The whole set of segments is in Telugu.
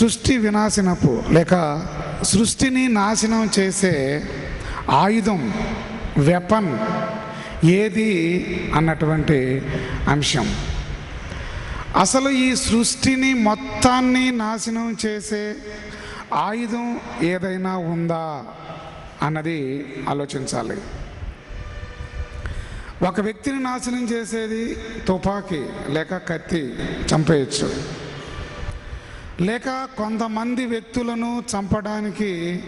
సృష్టి వినాశనపు లేక సృష్టిని నాశనం చేసే ఆయుధం వెపన్ ఏది అన్నటువంటి అంశం. అసలు ఈ సృష్టిని మొత్తాన్ని నాశనం చేసే ఆయుధం ఏదైనా ఉందా అన్నది ఆలోచించాలి. ఒక వ్యక్తిని నాశనం చేసేది తుపాకీ లేక కత్తి చంపేయచ్చు. లేక కొంతమంది వ్యక్తులను చంపడానికి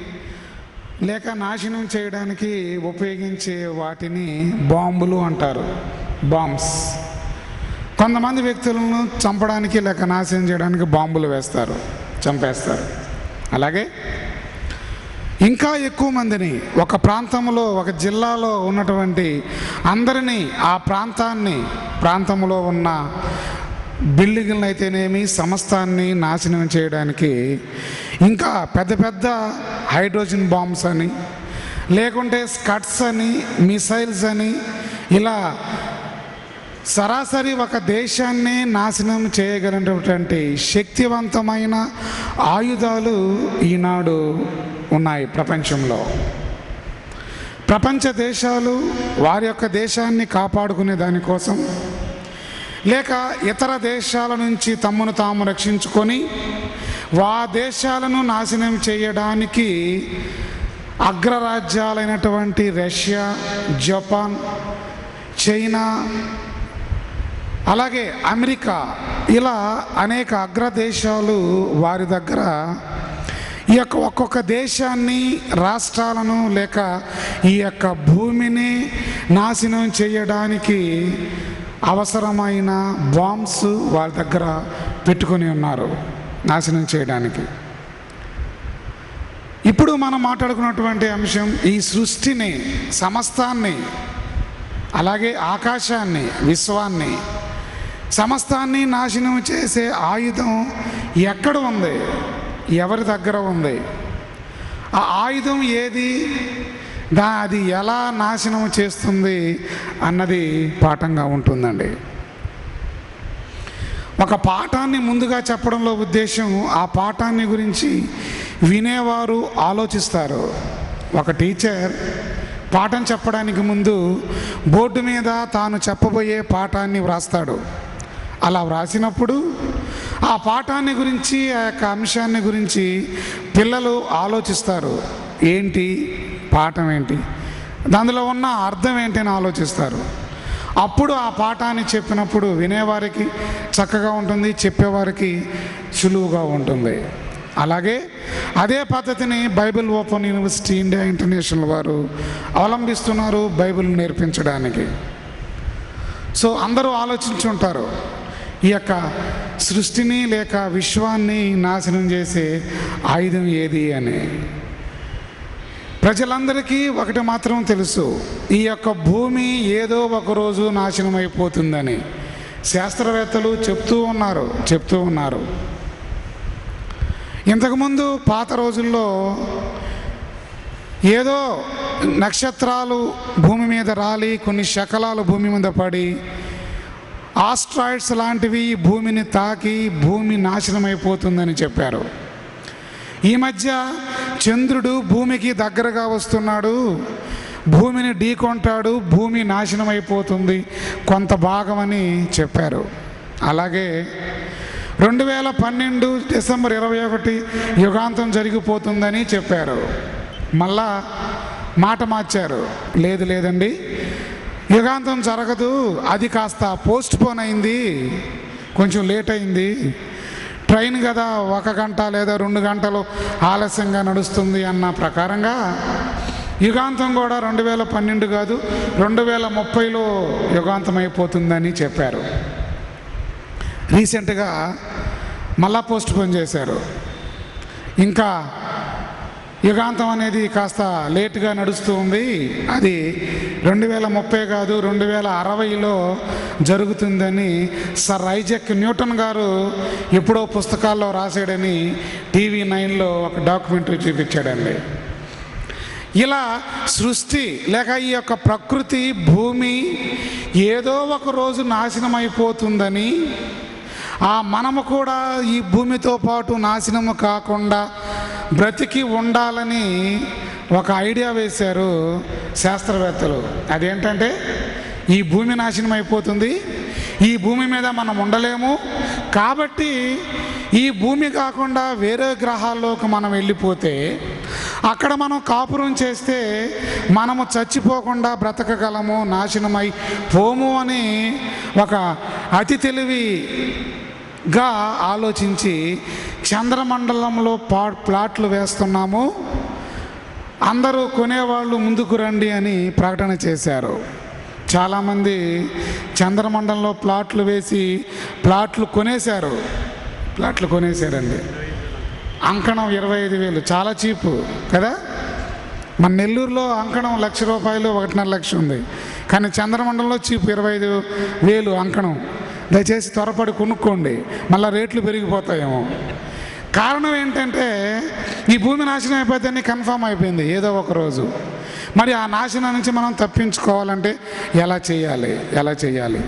లేక నాశనం చేయడానికి ఉపయోగించే వాటిని బాంబులు అంటారు. బాంబ్స్. కొంతమంది వ్యక్తులను చంపడానికి లేక నాశనం చేయడానికి బాంబులు వేస్తారు చంపేస్తారు. అలాగే ఇంకా ఎక్కువ మందిని ఒక ప్రాంతంలో ఒక జిల్లాలో ఉన్నటువంటి అందరినీ ఆ ప్రాంతాన్ని ప్రాంతంలో ఉన్న బిల్డింగ్లను అయితేనేమి సమస్తాన్ని నాశనం చేయడానికి ఇంకా పెద్ద పెద్ద హైడ్రోజన్ బాంబ్స్ అని లేకుంటే స్కట్స్ అని మిసైల్స్ అని ఇలా సరాసరి ఒక దేశాన్ని నాశనం చేయగలిగినటువంటి శక్తివంతమైన ఆయుధాలు ఈనాడు ఉన్నాయి ప్రపంచంలో. ప్రపంచ దేశాలు వారి యొక్క దేశాన్ని కాపాడుకునే దానికోసం లేక ఇతర దేశాల నుంచి తమను తాము రక్షించుకొని వా దేశాలను నాశనం చేయడానికి అగ్రరాజ్యాలైనటువంటి రష్యా జపాన్ చైనా అలాగే అమెరికా ఇలా అనేక అగ్రదేశాలు వారి దగ్గర ఈ యొక్క ఒక్కొక్క దేశాన్ని రాష్ట్రాలను లేక ఈ యొక్క భూమిని నాశనం చేయడానికి అవసరమైన బాంబ్స్ వారి దగ్గర పెట్టుకొని ఉన్నారు. నాశనం చేయడానికి. ఇప్పుడు మనం మాట్లాడుకున్నటువంటి అంశం ఈ సృష్టిని సమస్తాన్ని అలాగే ఆకాశాన్ని విశ్వాన్ని సమస్తాన్ని నాశనం చేసే ఆయుధం ఎక్కడ ఉంది? ఎవరి దగ్గర ఉంది? ఆ ఆయుధం ఏది? దా అది ఎలా నాశనం చేస్తుంది అన్నది పాఠంగా ఉంటుందండి. ఒక పాఠాన్ని ముందుగా చెప్పడంలో ఉద్దేశం ఆ పాఠాన్ని గురించి వినేవారు ఆలోచిస్తారు. ఒక టీచర్ పాఠం చెప్పడానికి ముందు బోర్డు మీద తాను చెప్పబోయే పాఠాన్ని వ్రాస్తాడు. అలా వ్రాసినప్పుడు ఆ పాఠాన్ని గురించి ఆ యొక్క అంశాన్ని గురించి పిల్లలు ఆలోచిస్తారు. ఏంటి? పాఠం ఏంటి? దానిలో ఉన్న అర్థం ఏంటి అని ఆలోచిస్తారు. అప్పుడు ఆ పాఠాన్ని చెప్పినప్పుడు వినేవారికి చక్కగా ఉంటుంది చెప్పేవారికి సులువుగా ఉంటుంది. అలాగే అదే పద్ధతిని Bible open university India international వారు అవలంబిస్తున్నారు బైబిల్ నేర్పించడానికి. సో అందరూ ఆలోచించుంటారు ఈ యొక్క సృష్టిని లేక విశ్వాన్ని నాశనం చేసే ఆయుధం ఏది అని. ప్రజలందరికీ ఒకటి మాత్రం తెలుసు. ఈ యొక్క భూమి ఏదో ఒక రోజు నాశనం అయిపోతుందని శాస్త్రవేత్తలు చెప్తూ ఉన్నారు చెప్తూ ఉన్నారు. ఇంతకుముందు పాత రోజుల్లో ఏదో నక్షత్రాలు భూమి మీద రాలి కొన్ని శకలాలు భూమి మీద పడి ఆస్ట్రాయిడ్స్ లాంటివి భూమిని తాకి భూమి నాశనం అయిపోతుందని చెప్పారు. ఈ మధ్య చంద్రుడు భూమికి దగ్గరగా వస్తున్నాడు. భూమిని ఢీకొంటాడు. భూమి నాశనం అయిపోతుంది కొంత భాగమని చెప్పారు. అలాగే రెండు వేల పన్నెండు డిసెంబర్ ఇరవై ఒకటి యుగాంతం జరిగిపోతుందని చెప్పారు. మళ్ళా మాట మార్చారు. లేదు లేదండి. యుగాంతం జరగదు. అది కాస్త పోస్ట్ పోన్ అయింది. కొంచెం లేట్ అయింది. ట్రైన్ కదా ఒక గంట లేదా రెండు గంటలు ఆలస్యంగా నడుస్తుంది అన్న ప్రకారంగా యుగాంతం కూడా రెండు వేల పన్నెండు కాదు రెండు వేల ముప్పైలో యుగాంతం అయిపోతుందని చెప్పారు రీసెంట్గా మళ్ళా పోస్ట్ పోన్ చేశారు. ఇంకా యుగాంతం అనేది కాస్త లేటుగా నడుస్తూ ఉంది. అది రెండు వేల ముప్పై కాదు రెండు వేల అరవైలో జరుగుతుందని సర్ ఐజక్ న్యూటన్ గారు ఎప్పుడో పుస్తకాల్లో రాశాడని టీవీ నైన్లో ఒక డాక్యుమెంటరీ చూపించాడండి. ఇలా సృష్టి లేక ఈ యొక్క ప్రకృతి భూమి ఏదో ఒక రోజు నాశనం అయిపోతుందని ఆ మనము కూడా ఈ భూమితో పాటు నాశనము కాకుండా బ్రతికి ఉండాలని ఒక ఐడియా వేశారు శాస్త్రవేత్తలు. అదేంటంటే ఈ భూమి నాశనం అయిపోతుంది ఈ భూమి మీద మనం ఉండలేము కాబట్టి ఈ భూమి కాకుండా వేరే గ్రహాల్లోకి మనం వెళ్ళిపోతే అక్కడ మనం కాపురం చేస్తే మనము చచ్చిపోకుండా బ్రతకగలము నాశనమై పోము అని ఒక అతి తెలివిగా ఆలోచించి చంద్రమండలంలో పా ప్లాట్లు వేస్తున్నాము. అందరూ కొనేవాళ్ళు ముందుకు రండి అని ప్రకటన చేశారు. చాలామంది చంద్రమండలంలో ప్లాట్లు వేసి ప్లాట్లు కొనేశారు. ప్లాట్లు కొనేశారండి. అంకణం ఇరవై ఐదు వేలు చాలా చీపు కదా? మన నెల్లూరులో అంకణం లక్ష రూపాయలు ఒకటిన్నర లక్ష ఉంది. కానీ చంద్రమండలంలో చీపు ఇరవై ఐదు వేలు అంకణం. దయచేసి త్వరపడి కొనుక్కోండి. మళ్ళీ రేట్లు పెరిగిపోతాయేమో. కారణం ఏంటంటే ఈ భూమి నాశనం అయిపోతుందని కన్ఫామ్ అయిపోయింది ఏదో ఒక రోజు. మరి ఆ నాశనం నుంచి మనం తప్పించుకోవాలంటే ఎలా చేయాలి? ఎలా చేయాలి?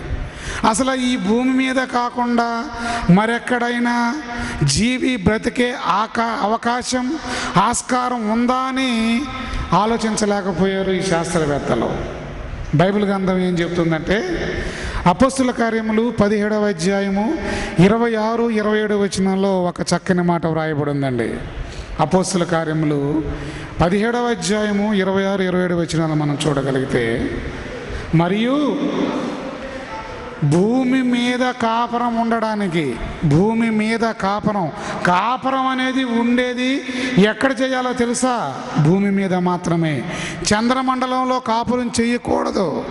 అసలు ఈ భూమి మీద కాకుండా మరెక్కడైనా జీవి బ్రతికే ఆకా అవకాశం ఆస్కారం ఉందా అని ఆలోచించలేకపోయారు ఈ శాస్త్రవేత్తలు. బైబిల్ గ్రంథం ఏం చెప్తుందంటే అపస్తుల కార్యములు పదిహేడవ అధ్యాయము ఇరవై ఆరు ఇరవై ఏడు వచనంలో ఒక చక్కని మాట వ్రాయబడిందండి. అపోస్తుల కార్యములు పదిహేడవ అధ్యాయము ఇరవై ఆరు ఇరవై ఏడు వచనాలు మనం చూడగలిగితే మరియు భూమి మీద కాపురం ఉండడానికి భూమి మీద కాపురం. కాపురం అనేది ఉండేది ఎక్కడ చేయాలో తెలుసా? భూమి మీద మాత్రమే. చంద్రమండలంలో కాపురం చేయకూడదు.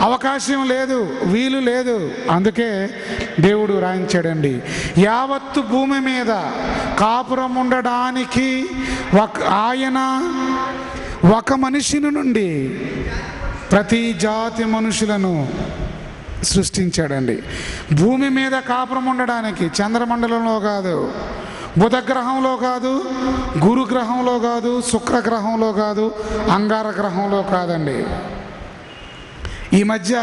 అవకాశం లేదు వీలు లేదు. అందుకే దేవుడు రాయించాడండి. యావత్తు భూమి మీద కాపురం ఉండడానికి ఒక ఆయన ఒక మనిషిని నుండి ప్రతి జాతి మనుషులను సృష్టించాడండి. భూమి మీద కాపురం ఉండడానికి చంద్రమండలంలో కాదు బుధగ్రహంలో కాదు గురుగ్రహంలో కాదు శుక్రగ్రహంలో కాదు అంగార గ్రహంలో కాదండి. ఈ మధ్య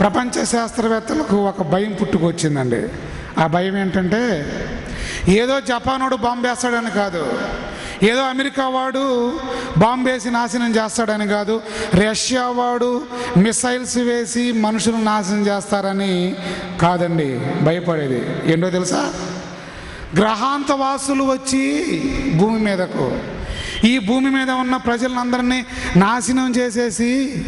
ప్రపంచ శాస్త్రవేత్తలకు ఒక భయం పుట్టుకొచ్చిందండి. ఆ భయం ఏంటంటే ఏదో జపానోడు బాంబు వేస్తాడని కాదు ఏదో అమెరికా వాడు బాంబు వేసి నాశనం చేస్తాడని కాదు రష్యా వాడు మిసైల్స్ వేసి మనుషులు నాశనం చేస్తారని కాదండి భయపడేది. ఏంటో తెలుసా? గ్రహాంత వాసులు వచ్చి భూమి మీదకు ఈ భూమి మీద ఉన్న ప్రజలందరినీ నాశనం చేసేసి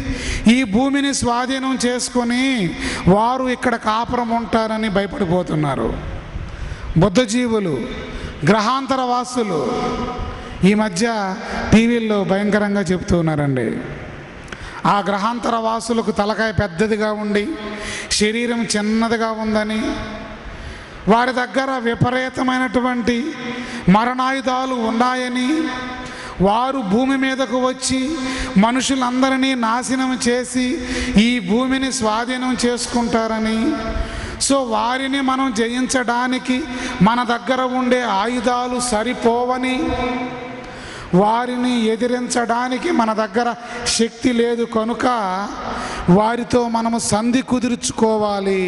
ఈ భూమిని స్వాధీనం చేసుకొని వారు ఇక్కడ కాపురం ఉంటారని భయపడిపోతున్నారు. బుద్ధజీవులు గ్రహాంతర వాసులు ఈ మధ్య టీవీల్లో భయంకరంగా చెప్తూ ఉన్నారండి ఆ గ్రహాంతర వాసులకు తలకాయ పెద్దదిగా ఉండి శరీరం చిన్నదిగా ఉందని వారి దగ్గర విపరీతమైనటువంటి మరణాయుధాలు ఉన్నాయని వారు భూమి మీదకు వచ్చి మనుషులందరినీ నాశనం చేసి ఈ భూమిని స్వాధీనం చేసుకుంటారని. సో వారిని మనం జయించడానికి మన దగ్గర ఉండే ఆయుధాలు సరిపోవని. వారిని ఎదిరించడానికి మన దగ్గర శక్తి లేదు కనుక వారితో మనము సంధి కుదుర్చుకోవాలి.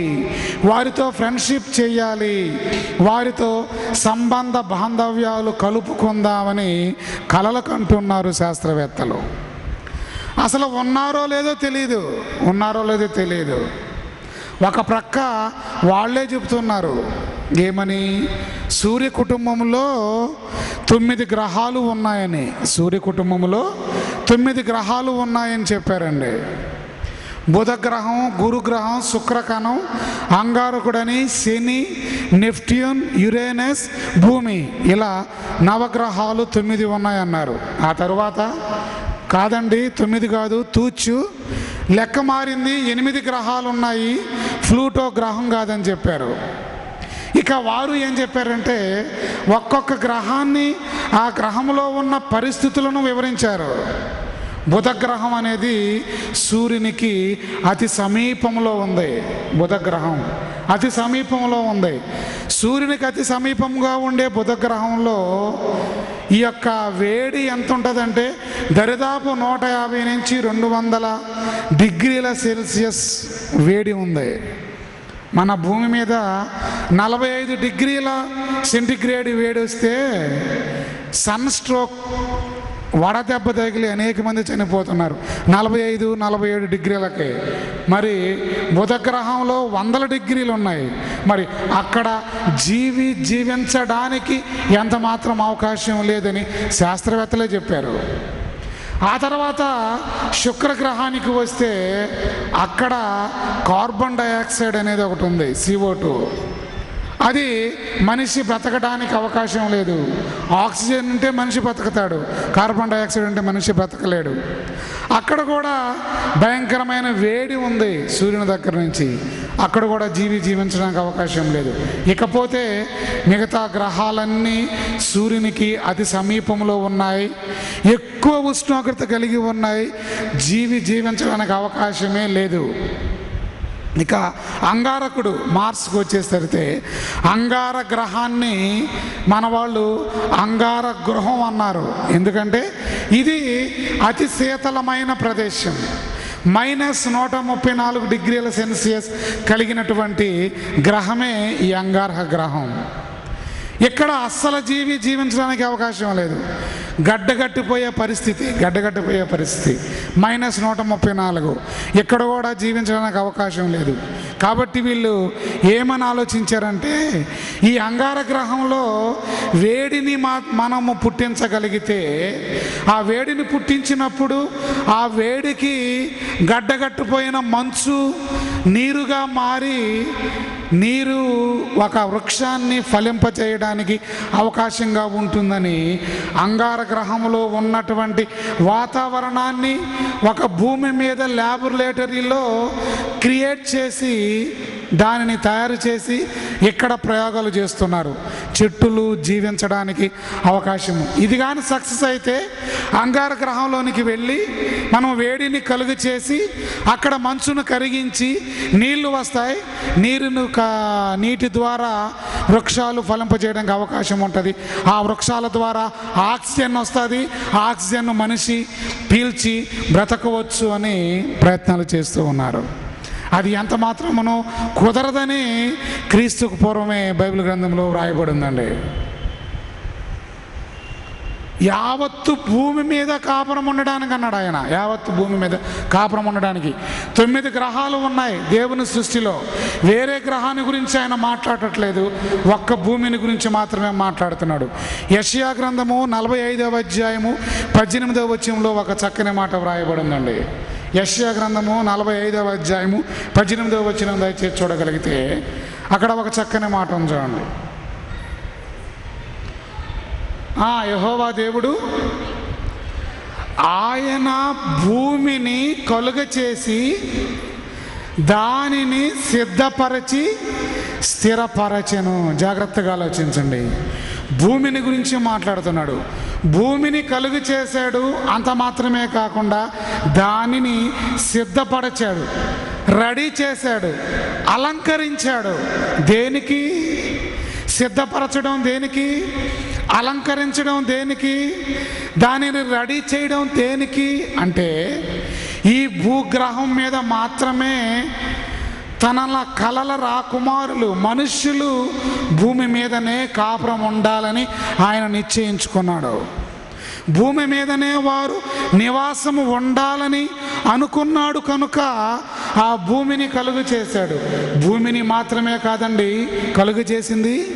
వారితో ఫ్రెండ్షిప్ చేయాలి. వారితో సంబంధ బాంధవ్యాలు కలుపుకుందామని కలలు కంటున్నారు శాస్త్రవేత్తలు. అసలు ఉన్నారో లేదో తెలియదు ఉన్నారో లేదో తెలియదు ఒక ప్రక్క వాళ్ళే చెబుతున్నారు ఏమని? సూర్య కుటుంబంలో తొమ్మిది గ్రహాలు ఉన్నాయని సూర్య కుటుంబంలో తొమ్మిది గ్రహాలు ఉన్నాయని చెప్పారండి. బుధగ్రహం గురుగ్రహం శుక్రకణం అంగారకుడని శని నెఫ్ట్యూన్ యురేనస్ భూమి ఇలా నవగ్రహాలు తొమ్మిది ఉన్నాయన్నారు. ఆ తరువాత కాదండి తొమ్మిది కాదు తూచు లెక్క మారింది ఎనిమిది గ్రహాలు ఉన్నాయి ఫ్లూటో గ్రహం కాదని చెప్పారు. ఇక వారు ఏం చెప్పారంటే ఒక్కొక్క గ్రహాన్ని ఆ గ్రహంలో ఉన్న పరిస్థితులను వివరించారు. బుధగ్రహం అనేది సూర్యునికి అతి సమీపంలో ఉంది. బుధగ్రహం అతి సమీపంలో ఉంది. సూర్యునికి అతి సమీపంగా ఉండే బుధగ్రహంలో ఈ యొక్క వేడి ఎంత ఉంటుందంటే దరిదాపు నూట యాభై నుంచి రెండు వందల డిగ్రీల సెల్సియస్ వేడి ఉంది. మన భూమి మీద నలభై ఐదు డిగ్రీల సెంటిగ్రేడ్ వేడి వస్తే సన్ స్ట్రోక్ వడదెబ్బ తగిలి అనేక మంది చనిపోతున్నారు. నలభై ఐదు నలభై ఏడు డిగ్రీలకి. మరి బుధ గ్రహంలో వందల డిగ్రీలు ఉన్నాయి మరి అక్కడ జీవి జీవించడానికి ఎంత మాత్రం అవకాశం లేదని శాస్త్రవేత్తలే చెప్పారు. ఆ తర్వాత శుక్రగ్రహానికి వస్తే అక్కడ కార్బన్ డయాక్సైడ్ అనేది ఒకటి ఉంది సిఓ అది మనిషి బ్రతకడానికి అవకాశం లేదు. ఆక్సిజన్ ఉంటే మనిషి బ్రతుకుతాడు. కార్బన్ డైఆక్సైడ్ ఉంటే మనిషి బ్రతకలేడు. అక్కడ కూడా భయంకరమైన వేడి ఉంది సూర్యుని దగ్గర నుంచి. అక్కడ కూడా జీవి జీవించడానికి అవకాశం లేదు. ఇకపోతే మిగతా గ్రహాలన్నీ సూర్యునికి అతి సమీపంలో ఉన్నాయి. ఎక్కువ ఉష్ణోగ్రత కలిగి ఉన్నాయి. జీవి జీవించడానికి అవకాశమే లేదు. ఇక అంగారకుడు మార్స్కి వచ్చేసరితే అంగార గ్రహాన్ని మన వాళ్ళు అంగార గృహం అన్నారు. ఎందుకంటే ఇది అతి శీతలమైన ప్రదేశం. మైనస్ నూట ముప్పై నాలుగు డిగ్రీల సెల్సియస్ కలిగినటువంటి గ్రహమే ఈ అంగారహ గ్రహం. ఇక్కడ అస్సలు జీవి జీవించడానికి అవకాశం లేదు. గడ్డగట్టిపోయే పరిస్థితి గడ్డగట్టిపోయే పరిస్థితి. మైనస్ నూట ముప్పై నాలుగు. ఇక్కడ కూడా జీవించడానికి అవకాశం లేదు. కాబట్టి వీళ్ళు ఏమని ఆలోచించారంటే ఈ అంగార గ్రహంలో వేడిని మా మనము పుట్టించగలిగితే ఆ వేడిని పుట్టించినప్పుడు ఆ వేడికి గడ్డగట్టిపోయిన మంచు నీరుగా మారి నీరు ఒక వృక్షాన్ని ఫలింపచేయడానికి అవకాశంగా ఉంటుందని అంగార గ్రహంలో ఉన్నటువంటి వాతావరణాన్ని ఒక భూమి మీద ల్యాబొరేటరీలో క్రియేట్ చేసి దానిని తయారు చేసి ఇక్కడ ప్రయోగాలు చేస్తున్నారు. చెట్టులు జీవించడానికి అవకాశం. ఇది కానీ సక్సెస్ అయితే అంగార గ్రహంలోనికి వెళ్ళి మనం వేడిని కలుగు చేసి అక్కడ మంచును కరిగించి నీళ్ళు వస్తాయి. నీరును నీటి ద్వారా వృక్షాలు ఫలింపజేయడానికి అవకాశం ఉంటుంది. ఆ వృక్షాల ద్వారా ఆక్సిజన్ వస్తుంది. ఆక్సిజన్ను ఆక్సిజన్ మనిషి పీల్చి బ్రతకవచ్చు అని ప్రయత్నాలు చేస్తూ ఉన్నారు. అది ఎంత మాత్రమును కుదరదని క్రీస్తుకు పూర్వమే బైబిల్ గ్రంథంలో వ్రాయబడిందండి యావత్తు భూమి మీద కాపురం ఉండడానికి అన్నాడు ఆయన. యావత్తు భూమి మీద కాపురం ఉండడానికి. తొమ్మిది గ్రహాలు ఉన్నాయి దేవుని సృష్టిలో. వేరే గ్రహాన్ని గురించి ఆయన మాట్లాడట్లేదు. ఒక్క భూమిని గురించి మాత్రమే మాట్లాడుతున్నాడు. యషియా గ్రంథము నలభై ఐదవ అధ్యాయము పద్దెనిమిదవ వచ్చంలో ఒక చక్కని మాట వ్రాయబడిందండి. యష్యా గ్రంథము నలభై ఐదవ అధ్యాయము పద్దెనిమిదవ వచ్చిన దయచేసి చూడగలిగితే అక్కడ ఒక చక్కని మాట ఉంది చూడండి. ఆ యహోవా దేవుడు ఆయన భూమిని కలుగ చేసి దానిని సిద్ధపరచి స్థిరపరచెను. జాగ్రత్తగా ఆలోచించండి. భూమిని గురించి మాట్లాడుతున్నాడు. భూమిని కలుగు చేశాడు అంత మాత్రమే కాకుండా దానిని సిద్ధపరచాడు. రెడీ చేశాడు. అలంకరించాడు. దేనికి? సిద్ధపరచడం దేనికి? అలంకరించడం దేనికి? దానిని రెడీ చేయడం దేనికి? అంటే ఈ భూగ్రహం మీద మాత్రమే తనల కలల రాకుమారులు మనుష్యులు భూమి మీదనే కాపురం ఉండాలని ఆయన నిశ్చయించుకున్నాడు. భూమి మీదనే వారు నివాసము ఉండాలని అనుకున్నాడు కనుక ఆ భూమిని కలుగు చేశాడు. భూమిని మాత్రమే కాదండి కలుగు చేసింది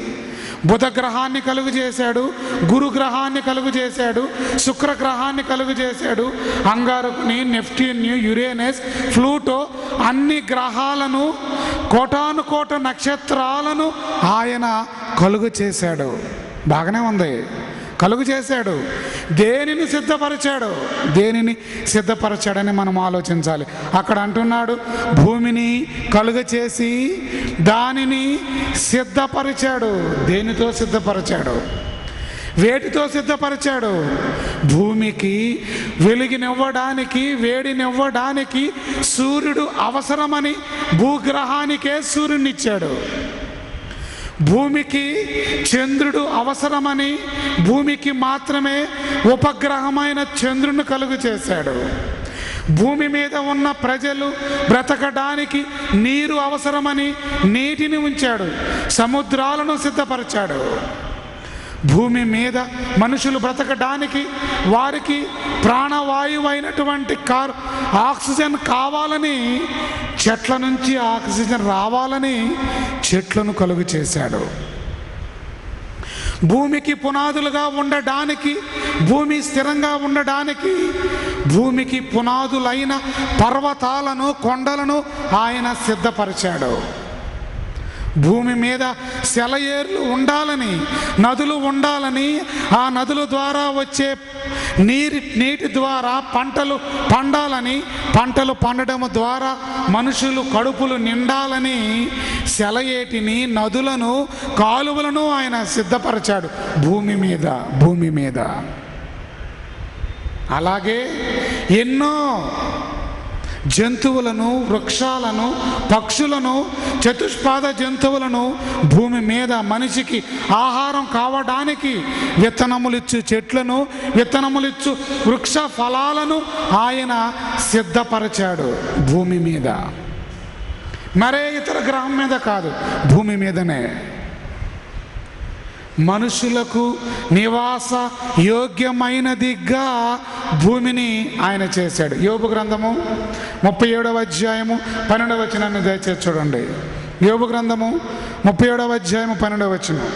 బుధ గ్రహాన్ని కలుగు చేశాడు గురు గ్రహాన్ని కలుగు చేశాడు శుక్ర గ్రహాన్ని కలుగు చేశాడు అంగారకుని నెప్ట్యూన్ యురేనస్ ఫ్లూటో అన్ని గ్రహాలను కోటాను కోట నక్షత్రాలను ఆయన కలుగు చేశాడు. బాగానే ఉంది. కలుగు చేశాడు. దేనిని సిద్ధపరిచాడు? దేనిని సిద్ధపరచాడని మనం ఆలోచించాలి. అక్కడ అంటున్నాడు భూమిని కలుగ చేసి దానిని సిద్ధపరిచాడు. దేనితో సిద్ధపరిచాడు? వేటితో సిద్ధపరిచాడు? భూమికి వెలుగునివ్వడానికి వేడినివ్వడానికి సూర్యుడు అవసరమని భూగ్రహానికే సూర్యునిచ్చాడు భూమికి చంద్రుడు అవసరమని భూమికి మాత్రమే ఉపగ్రహమైన చంద్రుని కలుగు చేశాడు. భూమి మీద ఉన్న ప్రజలు బ్రతకడానికి నీరు అవసరమని నీటిని ఉంచాడు సముద్రాలను సిద్ధపరిచాడు. భూమి మీద మనుషులు బ్రతకడానికి వారికి ప్రాణవాయువు అయినటువంటి కార్ ఆక్సిజన్ కావాలని చెట్ల నుంచి ఆక్సిజన్ రావాలని చెట్లను కలుగు చేశాడు. భూమికి పునాదులుగా ఉండడానికి భూమి స్థిరంగా ఉండడానికి భూమికి పునాదులైన పర్వతాలను కొండలను ఆయన సిద్ధపరిచాడు. భూమి మీద సెలయేర్లు ఉండాలని నదులు ఉండాలని ఆ నదుల ద్వారా వచ్చే నీరు నీటి ద్వారా పంటలు పండాలని పంటలు పండడం ద్వారా మనుషులు కడుపులు నిండాలని సెలయేటిని నదులను కాలువలను ఆయన సిద్ధపరచాడు భూమి మీద భూమి మీద. అలాగే ఎన్నో జంతువులను వృక్షాలను పక్షులను చతుష్పాద జంతువులను భూమి మీద మనిషికి ఆహారం కావడానికి విత్తనములిచ్చు చెట్లను విత్తనములిచ్చు వృక్ష ఫలాలను ఆయన సిద్ధపరిచాడు భూమి మీద. మరే ఇతర గ్రహం మీద కాదు భూమి మీదనే. మనుషులకు నివాస యోగ్యమైనదిగా భూమిని ఆయన చేశాడు. యోబు గ్రంథము ముప్పై ఏడవ అధ్యాయము పన్నెండవ వచనాన్ని దయచేసి చూడండి. యోబు గ్రంథము ముప్పై ఏడవ అధ్యాయము పన్నెండవ వచనం.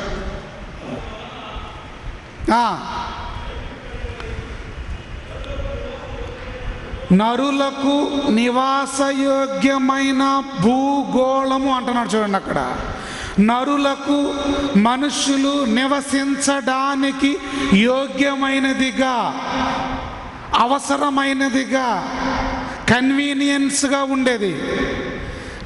నరులకు నివాసయోగ్యమైన భూగోళము అంటున్నాడు చూడండి అక్కడ. నరులకు మనుషులు నివసించడానికి యోగ్యమైనదిగా అవసరమైనదిగా కన్వీనియన్స్గా ఉండేది.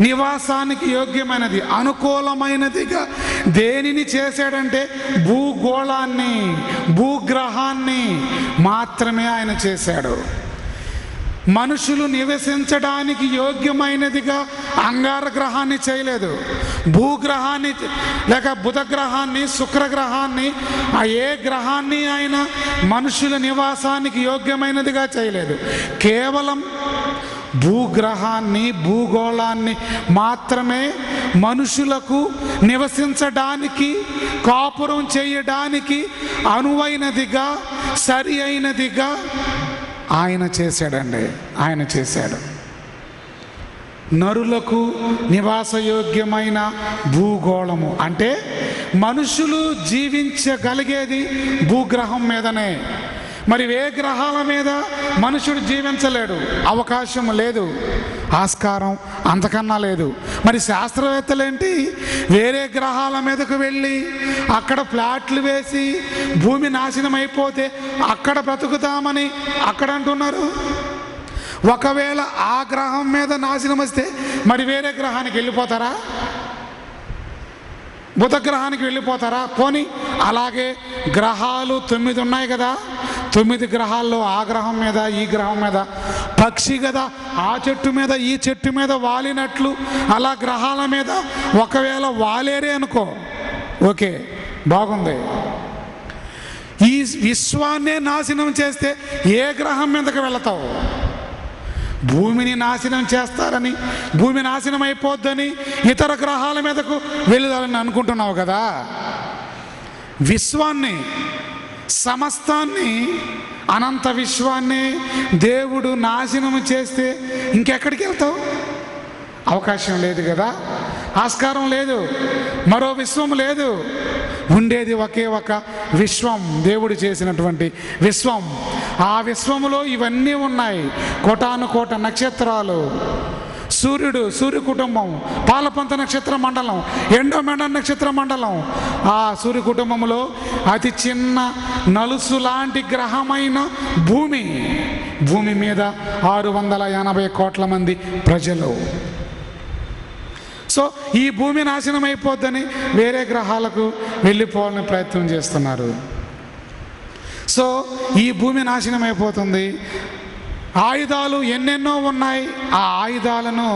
నివాసానికి యోగ్యమైనది అనుకూలమైనదిగా. దేనిని చేశాడంటే భూగోళాన్ని భూగ్రహాన్ని మాత్రమే ఆయన చేశాడు. మనుషులు నివసించడానికి యోగ్యమైనదిగా అంగార గ్రహాన్ని చేయలేదు. భూగ్రహాన్ని లేక బుధగ్రహాన్ని శుక్రగ్రహాన్ని ఆ ఏ గ్రహాన్ని ఆయన మనుషుల నివాసానికి యోగ్యమైనదిగా చేయలేదు. కేవలం భూగ్రహాన్ని భూగోళాన్ని మాత్రమే మనుషులకు నివసించడానికి కాపురం చేయడానికి అనువైనదిగా సరి అయినదిగా ఆయన చేశాడండి. ఆయన చేశాడు. నరులకు నివాసయోగ్యమైన భూగోళము. అంటే మనుషులు జీవించగలిగేది భూగ్రహం మీదనే. మరి ఏ గ్రహాల మీద మనుషుడు జీవించలేడు? అవకాశం లేదు. ఆస్కారం అంతకన్నా లేదు. మరి శాస్త్రవేత్తలేంటి వేరే గ్రహాల మీదకు వెళ్ళి అక్కడ ఫ్లాట్లు వేసి భూమి నాశనం అయిపోతే అక్కడ బ్రతుకుతామని అక్కడ అంటున్నారు. ఒకవేళ ఆ గ్రహం మీద నాశనం వస్తే మరి వేరే గ్రహానికి వెళ్ళిపోతారా? బుధ గ్రహానికి వెళ్ళిపోతారా? పోని అలాగే గ్రహాలు తొమ్మిది ఉన్నాయి కదా. తొమ్మిది గ్రహాల్లో ఆ గ్రహం మీద ఈ గ్రహం మీద. పక్షి కదా ఆ చెట్టు మీద ఈ చెట్టు మీద వాలినట్లు అలా గ్రహాల మీద ఒకవేళ వాలేరే అనుకో. ఓకే బాగుంది. ఈ విశ్వాన్నే నాశనం చేస్తే ఏ గ్రహం మీదకి వెళతావు? భూమిని నాశనం చేస్తారని భూమి నాశనం అయిపోద్దని ఇతర గ్రహాల మీదకు వెళ్ళాలని అనుకుంటున్నావు కదా విశ్వాన్ని సమస్తాన్ని అనంత విశ్వాన్ని దేవుడు నాశనం చేస్తే ఇంకెక్కడికి వెళ్తావు? అవకాశం లేదు కదా? ఆస్కారం లేదు. మరో విశ్వం లేదు. ఉండేది ఒకే ఒక విశ్వం. దేవుడు చేసినటువంటి విశ్వం. ఆ విశ్వములో ఇవన్నీ ఉన్నాయి. కోటాను కోట నక్షత్రాలు. సూర్యుడు సూర్య కుటుంబం పాలపంత నక్షత్ర మండలం ఎండోమెండ నక్షత్ర మండలం. ఆ సూర్య కుటుంబంలో అతి చిన్న నలుసు లాంటి గ్రహమైన భూమి భూమి మీద ఆరు వందల ఎనభై కోట్ల మంది ప్రజలు. సో ఈ భూమి నాశనం అయిపోద్దని వేరే గ్రహాలకు వెళ్ళిపోవాలని ప్రయత్నం చేస్తున్నారు. సో ఈ భూమి నాశనం అయిపోతుంది. ఆయుధాలు ఎన్నెన్నో ఉన్నాయి. ఆ ఆయుధాలను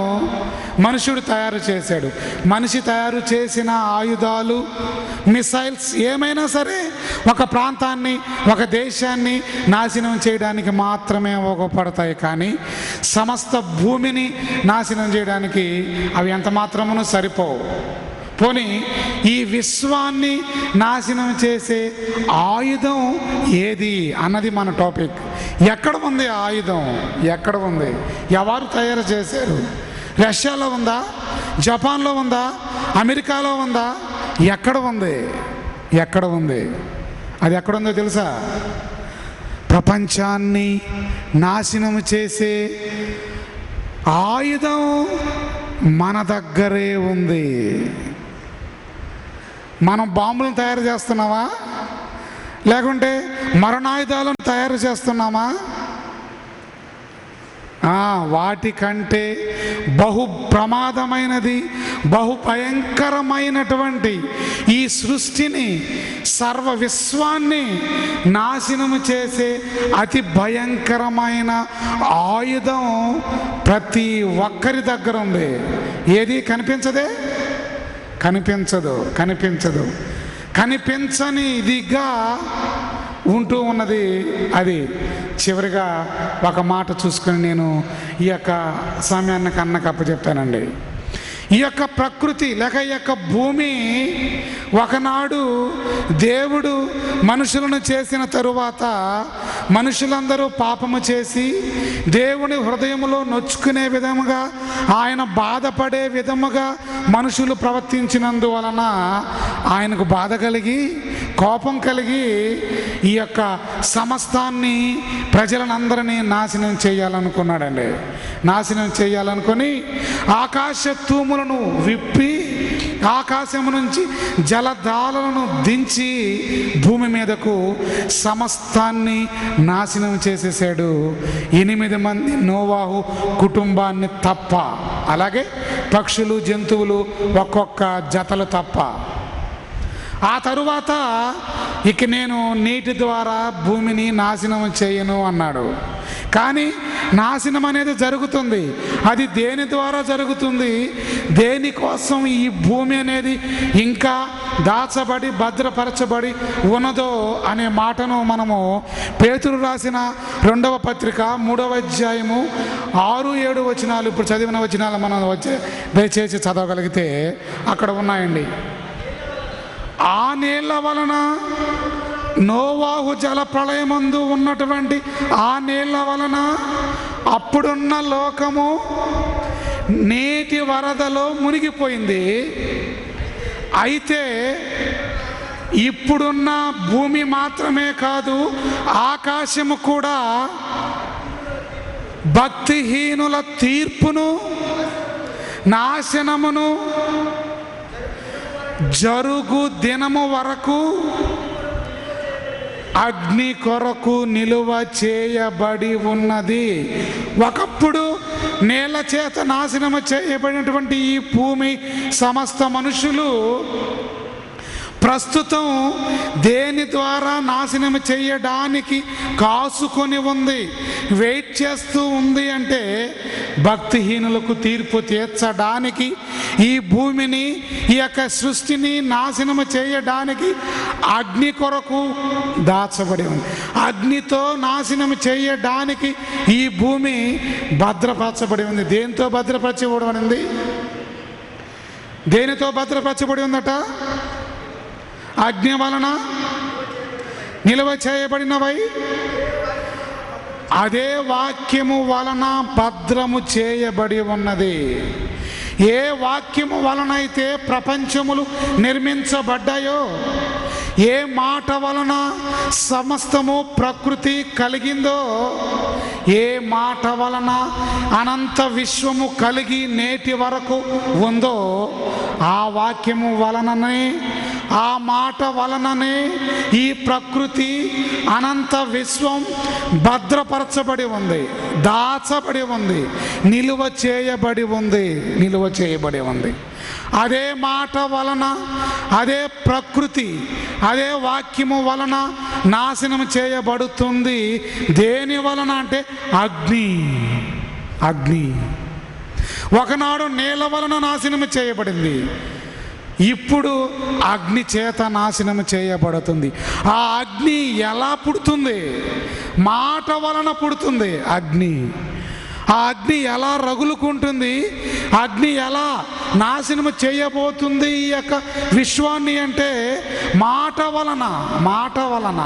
మనుషుడు తయారు చేశాడు. మనిషి తయారు చేసిన ఆయుధాలు మిసైల్స్ ఏమైనా సరే ఒక ప్రాంతాన్ని ఒక దేశాన్ని నాశనం చేయడానికి మాత్రమే ఉపయోగపడతాయి. కానీ సమస్త భూమిని నాశనం చేయడానికి అవి ఎంత మాత్రమును సరిపోవు. పోనీ ఈ విశ్వాన్ని నాశనం చేసే ఆయుధం ఏది అన్నది మన టాపిక్. ఎక్కడ ఉంది ఆయుధం? ఎక్కడ ఉంది? ఎవరు తయారు చేశారు? రష్యాలో ఉందా? జపాన్లో ఉందా? అమెరికాలో ఉందా? ఎక్కడ ఉంది? ఎక్కడ ఉంది? అది ఎక్కడ ఉందో తెలుసా? ప్రపంచాన్ని నాశనం చేసే ఆయుధం మన దగ్గరే ఉంది. మనం బాంబులను తయారు చేస్తున్నావా లేకుంటే మరణాయుధాలను తయారు చేస్తున్నామా? వాటికంటే బహు ప్రమాదమైనది బహు భయంకరమైనటువంటి ఈ సృష్టిని సర్వ విశ్వాన్ని నాశనము చేసే అతి భయంకరమైన ఆయుధం ప్రతి ఒక్కరి దగ్గర ఉంది. ఏది కనిపించదే? కనిపించదు కనిపించదు. కనిపించని ఇదిగా ఉంటూ ఉన్నది అది. చివరిగా ఒక మాట చూసుకొని నేను ఈ యొక్క సమయాన్ని కన్నకు అప్పచెప్తానండి. ఈ యొక్క ప్రకృతి లేక ఈ యొక్క భూమి ఒకనాడు దేవుడు మనుషులను చేసిన తరువాత మనుషులందరూ పాపము చేసి దేవుని హృదయములో నొచ్చుకునే విధముగా ఆయన బాధపడే విధముగా మనుషులు ప్రవర్తించినందువలన ఆయనకు బాధ కలిగి కోపం కలిగి ఈ యొక్క సమస్తాన్ని ప్రజలనందరినీ నాశనం చేయాలనుకున్నాడండి. నాశనం చేయాలనుకొని ఆకాశ తూములను విప్పి ఆకాశము నుంచి జలధాలను దించి భూమి మీదకు సమస్తాన్ని నాశనం చేసేసాడు. ఎనిమిది మంది నోవాహు కుటుంబాన్ని తప్ప అలాగే పక్షులు జంతువులు ఒక్కొక్క జతలు తప్ప. ఆ తరువాత ఇక నేను నీటి ద్వారా భూమిని నాశనం చేయను అన్నాడు. కానీ నాశనం అనేది జరుగుతుంది. అది దేని ద్వారా జరుగుతుంది? దేనికోసం ఈ భూమి అనేది ఇంకా దాచబడి భద్రపరచబడి ఉన్నదో అనే మాటను మనము పేతురు రాసిన రెండవ పత్రిక మూడవ అధ్యాయము ఆరు ఏడు వచనాలు. ఇప్పుడు చదివిన వచనాలు మనం వచ్చే దయచేసి చదవగలిగితే అక్కడ ఉన్నాయండి. ఆ నీళ్ళ వలన నోవాహు జల ప్రళయమందు ఉన్నటువంటి ఆ నీళ్ళ వలన అప్పుడున్న లోకము నీటి వరదలో మునిగిపోయింది. అయితే ఇప్పుడున్న భూమి మాత్రమే కాదు ఆకాశము కూడా భక్తిహీనుల తీర్పును నాశనమును జరుగు దినము వరకు అగ్ని కొరకు నిలువ చేయబడి ఉన్నది. ఒకప్పుడు నేల చేత నాశనము చేయబడినటువంటి ఈ భూమి సమస్త మనుషులు ప్రస్తుతం దేని ద్వారా నాశనం చేయడానికి కాసుకొని ఉంది వెయిట్ చేస్తూ ఉంది అంటే భక్తిహీనులకు తీర్పు తీర్చడానికి ఈ భూమిని ఈ యొక్క సృష్టిని నాశనం చేయడానికి అగ్ని కొరకు దాచబడి ఉంది. అగ్నితో నాశనం చేయడానికి ఈ భూమి భద్రపరచబడి ఉంది. దేంతో భద్రపరచబడి ఉంది? దేనితో భద్రపరచబడి ఉందట? అగ్ని వలన నిల్వ చేయబడినవై అదే వాక్యము వలన భద్రము చేయబడి ఉన్నది. ఏ వాక్యము వలనైతే ప్రపంచములు నిర్మించబడ్డాయో ఏ మాట వలన సమస్తము ప్రకృతి కలిగిందో ఏ మాట వలన అనంత విశ్వము కలిగి నేటి వరకు ఉందో ఆ వాక్యము వలననే ఆ మాట వలననే ఈ ప్రకృతి అనంత విశ్వం భద్రపరచబడి ఉంది దాచబడి ఉంది నిలువ చేయబడి ఉంది నిలువ చేయబడి ఉంది. అదే మాట వలన అదే ప్రకృతి అదే వాక్యము వలన నాశనం చేయబడుతుంది. దేని వలన అంటే అగ్ని అగ్ని. ఒకనాడు నేల వలన నాశనం చేయబడింది. ఇప్పుడు అగ్ని చేత నాశనం చేయబడుతుంది. ఆ అగ్ని ఎలా పుడుతుంది? మాట వలన పుడుతుంది అగ్ని. ఆ అగ్ని ఎలా రగులుకుంటుంది? అగ్ని ఎలా నాశనం చేయబోతుంది ఈ యొక్క విశ్వాన్ని అంటే మాట వలన మాట వలన.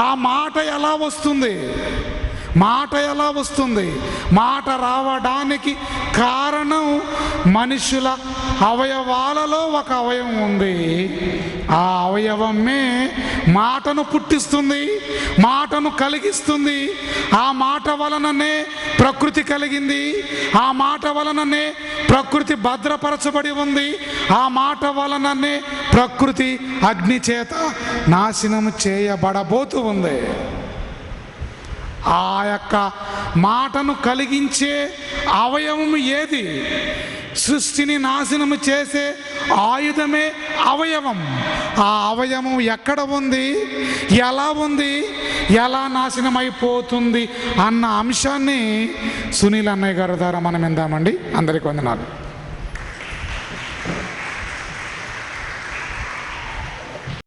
ఆ మాట ఎలా వస్తుంది? మాట ఎలా వస్తుంది? మాట రావడానికి కారణం మనుషుల అవయవాలలో ఒక అవయవం ఉంది. ఆ అవయవమే మాటను పుట్టిస్తుంది మాటను కలిగిస్తుంది. ఆ మాట వలననే ప్రకృతి కలిగింది ఆ మాట వలననే ప్రకృతి భద్రపరచబడి ఉంది ఆ మాట వలననే ప్రకృతి అగ్ని చేత నాశనం చేయబడబోతూ ఉంది. ఆ యొక్క మాటను కలిగించే అవయవం ఏది? సృష్టిని నాశనము చేసే ఆయుధమే అవయవం. ఆ అవయవం ఎక్కడ ఉంది? ఎలా ఉంది? ఎలా నాశనం అయిపోతుంది అన్న అంశాన్ని సునీల్ అన్నయ్య గారి ద్వారా మనం విందామండి. అందరికీ వందనాలు.